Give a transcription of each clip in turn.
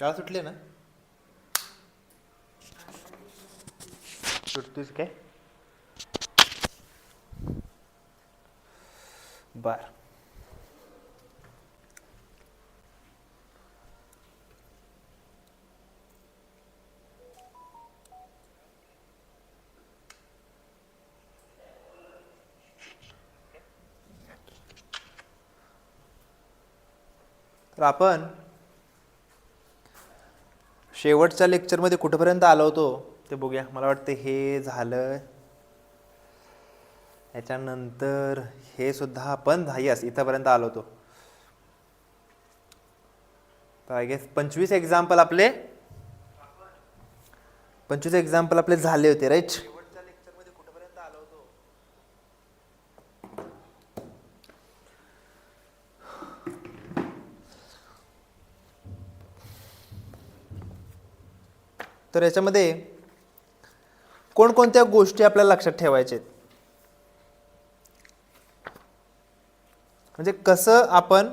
शाळा सुटली ना? सुटतोस काय? बर. तर आपण शेवटच्या लेक्चरमध्ये कुठंपर्यंत आलो होतो? ते बघूया. मला वाटतं हे झालं. याच्यानंतर हे सुद्धा आपण यस इथंपर्यंत आलो होतो. तर आय गेस पंचवीस एक्झाम्पल आपले पंचवीस एक्झाम्पल आपले झाले होते राईट शेवटच्या लेक्चरमध्ये कुठंपर्यंत आलो होतो तर याच्यामध्ये कोणकोणत्या गोष्टी आपल्याला लक्षात ठेवायच्या आहेत? म्हणजे कसं आपण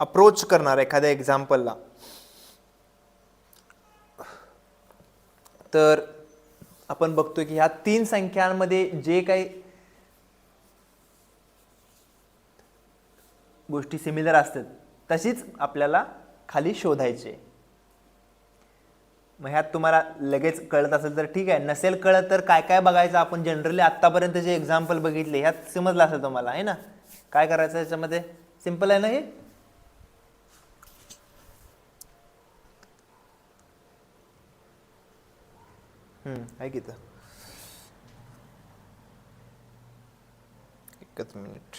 अप्रोच करणार एखाद्या एक्झाम्पलला तर आपण बघतोय की ह्या तीन संख्यांमध्ये जे काही गोष्टी सिमिलर असतात तशीच आपल्याला खाली शोधायचे. मग ह्यात तुम्हाला लगेच कळत असेल तर ठीक आहे. नसेल कळत तर काय काय बघायचं? आपण जनरली आत्तापर्यंत जे एक्झाम्पल बघितले ह्यात समजलं असेल तुम्हाला आहे ना? काय करायचं याच्यामध्ये सिंपल आहे ना हे? आहे की एकच मिनिट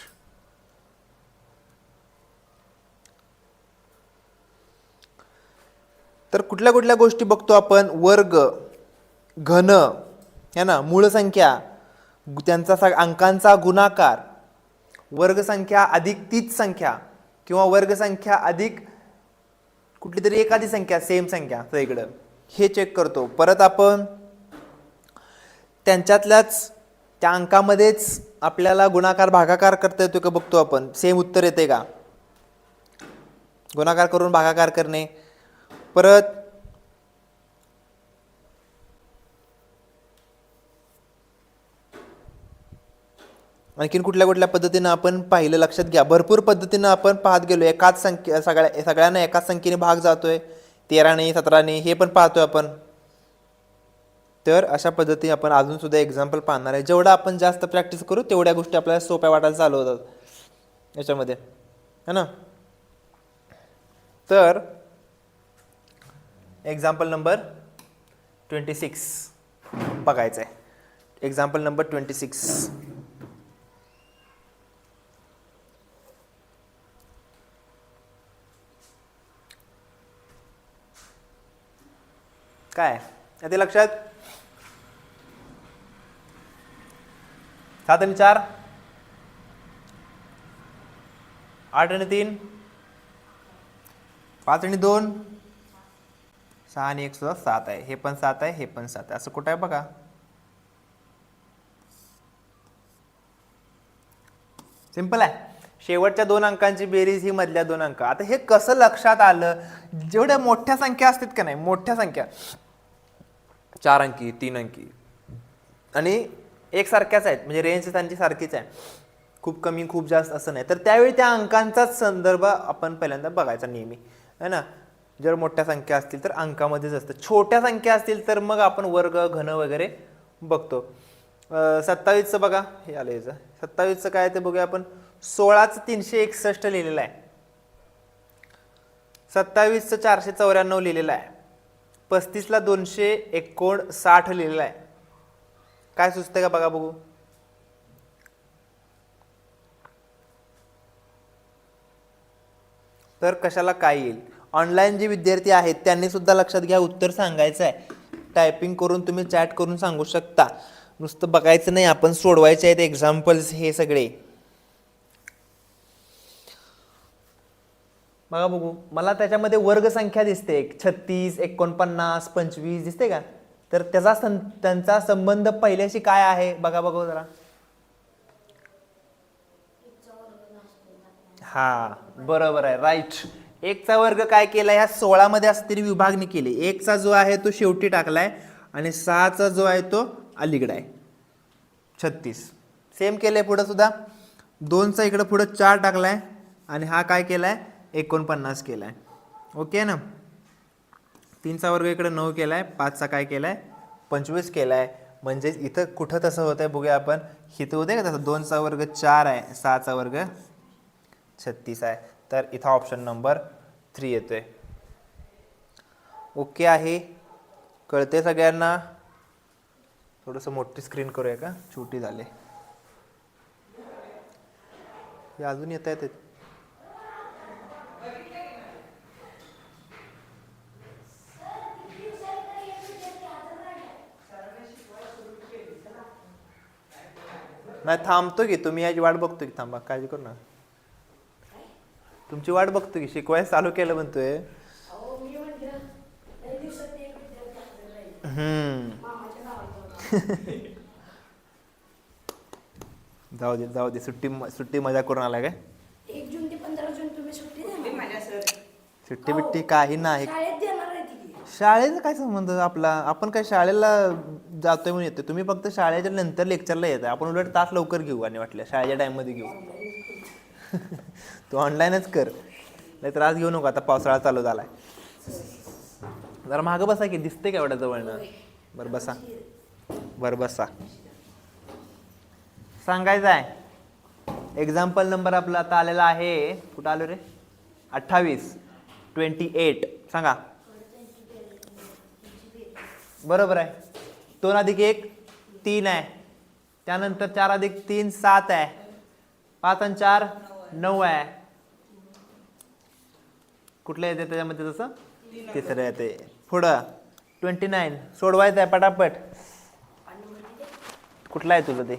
तर कुठल्या कुठल्या गोष्टी बघतो आपण? वर्ग घन है ना? मूळ संख्या त्यांचा सा अंकांचा गुणाकार वर्गसंख्या अधिक तीच संख्या किंवा वर्गसंख्या अधिक कुठली तरी एखादी संख्या सेम संख्या सगळीकडं. हे चेक करतो. परत आपण त्यांच्यातल्याच त्या अंकामध्येच आपल्याला गुणाकार भागाकार करता येतो का बघतो आपण? सेम उत्तर येते का? गुणाकार करून भागाकार करणे. परत आणखीन कुठल्या कुठल्या पद्धतीनं आपण पाहिलं लक्षात घ्या. भरपूर पद्धतीनं आपण पाहत गेलो. एकाच संख्ये सगळ्या सगळ्यांना एकाच संख्येने भाग जातोय. तेराने सतराने हे पण पाहतोय आपण. तर अशा पद्धतीने आपण अजून सुद्धा एक्झाम्पल पाहणार आहे. जेवढं आपण जास्त प्रॅक्टिस करू तेवढ्या गोष्टी आपल्याला सोप्या वाटायला चालू होतात. याच्यामध्ये. है ना? तर एक्झाम्पल नंबर ट्वेंटी सिक्स बघायचं आहे एक्झाम्पल नंबर ट्वेंटी सिक्स काय? ते लक्षात? सात आणि चार. आठ आणि तीन. पाच आणि दोन. सहा आणि एक सुद्धा सात आहे. हे पण सात आहे हे पण सात आहे. असं कुठं आहे बघा? सिंपल आहे. शेवटच्या दोन अंकांची बेरीज ही मधल्या दोन अंक. आता हे कसं लक्षात आलं? जेवढ्या मोठ्या संख्या असतात का नाही? मोठ्या संख्या. चार अंकी तीन अंकी. आणि एकसारख्याच आहेत. म्हणजे रेंज त्यांची सारखीच आहे. खूप कमी खूप जास्त असं नाही. तर त्यावेळी त्या अंकांचाच संदर्भ आपण पहिल्यांदा बघायचा नेहमी. है ना? जर मोठ्या संख्या असतील तर अंकामध्येच असतं. छोट्या संख्या असतील तर मग आपण वर्ग घन वगैरे बघतो. सत्तावीसचं बघा. हे आलं याचं. सत्तावीसचं काय ते बघूया आपण. सोळाचं तीनशे एकसष्ट लिहिलेलं आहे. सत्तावीसचं चारशे चौऱ्याण्णव लिहिलेलं आहे. पस्तीसला दोनशे एकोणसाठ लिहिलेलं आहे. काय सुचतंय का बघा बघू. तर कशाला काय येईल? ऑनलाईन जे विद्यार्थी आहेत त्यांनी सुद्धा लक्षात घ्या उत्तर सांगायचं आहे. टायपिंग करून तुम्ही चॅट करून सांगू शकता. नुसतं बघायचं नाही आपण सोडवायचे आहेत एक्झाम्पल्स हे सगळे. बघा बघू मला त्याच्यामध्ये वर्गसंख्या दिसते एक. छत्तीस एकोणपन्नास पंचवीस दिसते का? तर त्याचा सं त्यांचा संबंध पहिल्याशी काय आहे? बघा बघू जरा. हा बरोबर आहे. राईट एकचा वर्ग काय केला ह्या सोळामध्ये असं तरी विभागणी केली. एकचा जो आहे तो शेवटी टाकलाय आणि सहाचा जो आहे तो अलीकडे आहे. छत्तीस. सेम केलंय पुढं सुद्धा. दोनचा इकडं पुढं चार टाकलाय आणि हा काय केला आहे एकोणपन्नास केला आहे ओके ना? तीनचा वर्ग इकडे नऊ केला आहे पाचचा काय केला आहे पंचवीस केला आहे म्हणजे इथं कुठं तसं होतं आहे बघूया आपण. हिथं होते का तसं? दोनचा वर्ग चार आहे सहाचा वर्ग छत्तीस आहे. तर इथं ऑप्शन नंबर थ्री येतो आहे ओके आहे. कळते सगळ्यांना? थोडंसं मोठी स्क्रीन करूया का? छोटी झाले. हे अजून येत आहेत? नाही थांबतो की तुम्ही याची वाट बघतो की थांबा काळजी करू ना तुमची वाट बघतो की शिकवायला चालू केलं म्हणतोय. जाऊ दे. जाऊ दे सुट्टी सुट्टी मजा करून आला काय? एक जून ते पंधरा जून तुम्ही सुट्टी बिट्टी काही नाही. शाळेत देणार आहे ती. शाळेचा काय संबंध आपला? आपण काय शाळेला जातोय म्हणून येतोय. तुम्ही फक्त शाळेच्या नंतर लेक्चरला येत आपण उलट तास लवकर घेऊ आणि वाटलं शाळेच्या टाइममध्ये घेऊ. तू ऑनलाईनच कर. नाही त्रास घेऊ नको आता पावसाळा चालू झाला आहे जरा मागं बसा की दिसते का एवढ्या जवळनं बरं बसा. बरं बसा. सांगायचं आहे. एक्झाम्पल नंबर आपला आता आलेला आहे. कुठं आलो रे? अठ्ठावीस. ट्वेंटी एट सांगा. बरोबर आहे. दोन अधिक एक तीन आहे. त्यानंतर चार अधिक तीन सात आहे. पाच आणि चार नऊ आहे. कुठलं येते त्याच्यामध्ये तसं? तिसरं येते. पुढं? ट्वेंटी नाईन सोडवायचं आहे पटापट. कुठलं आहे तुझं ते?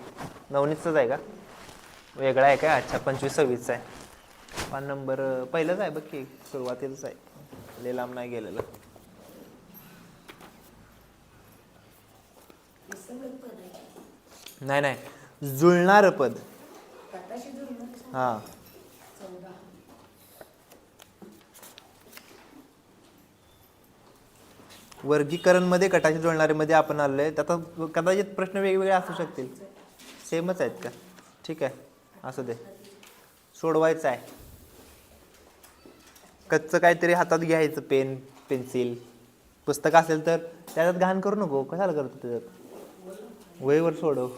नवनीतच आहे का? वेगळा आहे का अच्छा पंचवीस सव्वीसचा आहे. पान नंबर पहिलंच आहे बघ की सुरुवातीलाच आहे. लय लांब नाही गेलेलं. नाही नाही. जुळणारं पद. हां. वर्गीकरणमध्ये कटाशी जुळणारेमध्ये आपण आलो आहे त्याचा कदाचित प्रश्न वेगवेगळे असू शकतील. सेमच आहेत का? ठीक आहे. असू दे. सोडवायचं आहे. कच्चं काहीतरी हातात घ्यायचं पेन पेन्सिल. पुस्तक असेल तर त्याच्यात घाण करू नको. कशाला करतो त्याच्यात? वहीवर सोडव.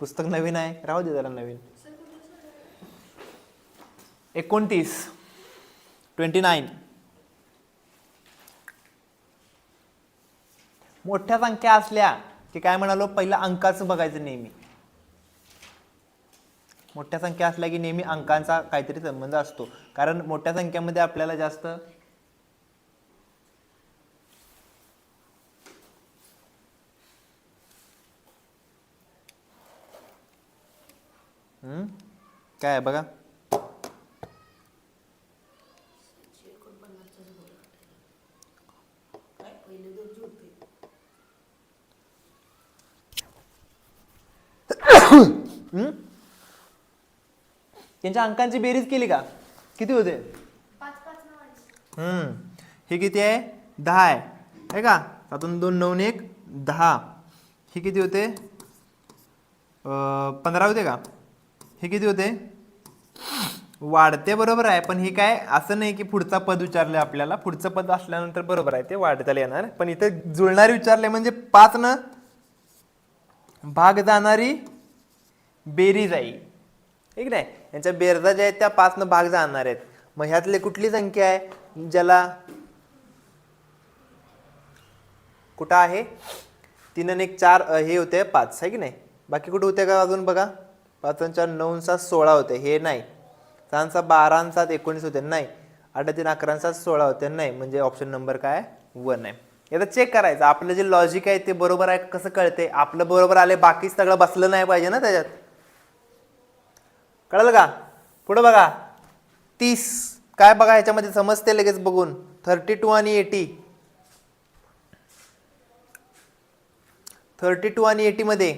पुस्तक नवीन आहे. राहू दे जरा नवीन. एकोणतीस. Twenty nine. मोठ्या संख्या असल्या की काय म्हणालो पहिलं अंकाचं बघायचं नेहमी. मोठ्या संख्या असल्या की नेहमी अंकांचा काहीतरी संबंध असतो. कारण मोठ्या संख्येमध्ये आपल्याला जास्त काय आहे बघा पहिले दोन जुळते हम्म? त्यांच्या अंकांची बेरीज केली का? किती होते? हम्म. हे किती आहे? दहा आहे. आहे का? सातून दोन नऊ एक दहा. हे किती होते? पंधरा होते का? हे किती होते? वाढते बरोबर आहे पण हे काय? असं नाही की पुढचा पद विचारलं आपल्याला. पुढचं पद असल्यानंतर बरोबर आहे ते वाढताला येणार. पण इथे जुळणारे विचारले म्हणजे पाच न? भाग जाणारी बेरीज आहे. ठीक नाही? यांच्या बेरजा ज्या आहेत त्या पाचनं भाग जाणार आहेत. मग ह्यातले कुठली संख्या आहे? ज्याला कुठं आहे? तीन आणि एक चार हे होते पाच आहे की नाही? बाकी कुठे होते का अजून बघा? पाच आणि चार नऊ सात सोळा होते. हे नाही. सहा सात बारा सात एकोणीस होते. नाही. आठ तीन अकरा सात सोळा होते. नाही. म्हणजे ऑप्शन नंबर काय? वन आहे. याचा चेक करायचं. आपलं जे लॉजिक आहे ते बरोबर आहे कसं कळते? आपलं बरोबर आले बाकी सगळं बसलं नाही पाहिजे ना त्याच्यात? कळलं का? पुढं बघा. तीस. काय बघा ह्याच्यामध्ये? समजते लगेच बघून. थर्टी टू आणि एटी थर्टी टू आणि एटीमध्ये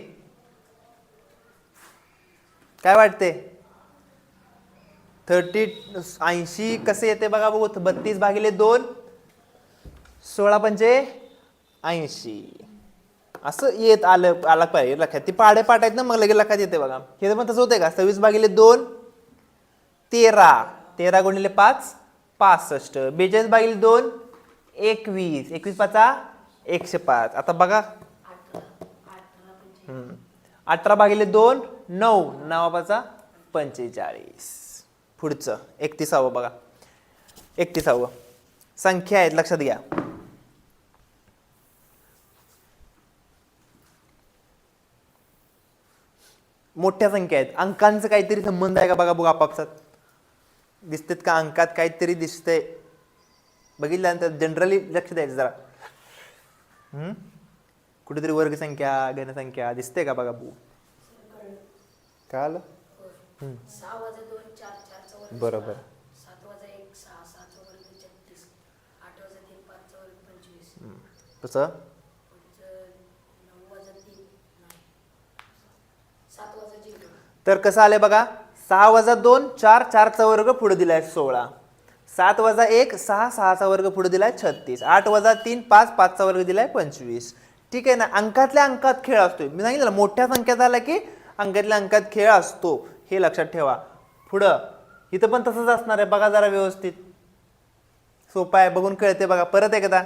काय वाटते? थर्टी ऐंशी कसे येते बघा बघू. बत्तीस भागिले दोन. सोळा पंचे ऐंशी. असं येत आलं आला पाहिजे. लक्षात. ती पाडे पाठ आहेत ना मग लगेच लक्षात येते बघा. हे पण तसं होतंय का? सव्वीस भागिले दोन तेरा. तेरा गुणिले पाच पासष्ट. बेचाळीस भागिले दोन एकवीस. एकवीस पाचा एकशे पाच. आता बघा. अठरा अठरा भागिले दोन नऊ. नवापाचा पंचेचाळीस. पुढचं. एकतीसावं बघा. एकतीसावं. संख्या आहेत लक्षात घ्या. मोठ्या संख्या आहेत. अंकांचं काहीतरी संबंध आहे का बघा बघा आपापसात? दिसतेत का अंकात काहीतरी दिसतंय? बघितल्यानंतर जनरली लक्ष द्यायचं जरा. कुठेतरी वर्गसंख्या घनसंख्या दिसते का बघा बू काय आलं? बरोबर. तसं? सात वाजा एक सहा सहाचा वर्ग छत्तीस आठ वाजा तीन पाचचा वर्ग पंचवीस तसं पुढचं नऊ वाजा तीन नाही सात वाजा झिरो तर कसं आलं बघा? सहा वजा दोन चार चारचा वर्ग पुढे आहे सोळा. सात वजा एक सहा सहाचा वर्ग पुढे आहे छत्तीस. आठ वजा तीन पाच पाचचा वर्ग दिला आहे पंचवीस. ठीक आहे ना? अंकातल्या अंकात खेळ असतोय. मी सांगितलं मोठ्या संख्या झाला की अंकातल्या अंकात खेळ असतो. हे लक्षात ठेवा. पुढं. इथं पण तसंच असणार आहे. बघा जरा व्यवस्थित. सोपं आहे. बघून कळते बघा. परत एकदा.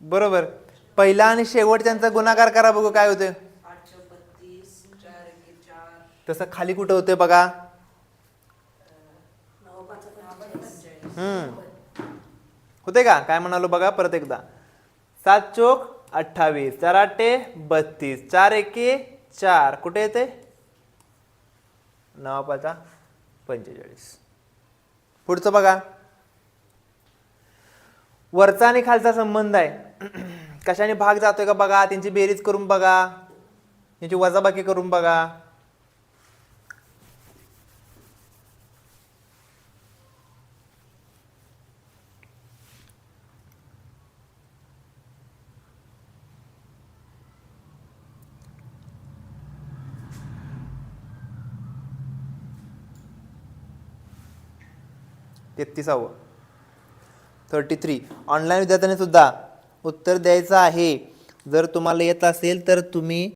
बरोबर. पहिला आणि शेवटच्यांचा गुणाकार करा बघू काय होते तसं खाली कुठं होते बघा. हम्म. होते का? काय म्हणालो बघा परत एकदा. सात चोक अठ्ठावीस चार आठे बत्तीस चार एके चार. कुठे येते? नवा पाचा पंचेचाळीस. पुढचं बघा. वरचा आणि खालचा संबंध आहे. कशाने भाग जातोय का बघा? त्यांची बेरीज करून बघा. त्यांची वजाबाकी करून बघा. तेहतीसावं. थर्टी थ्री ऑनलाईन विद्यार्थ्यांनी सुद्धा उत्तर द्यायचं आहे. जर तुम्हाला येत असेल तर तुम्ही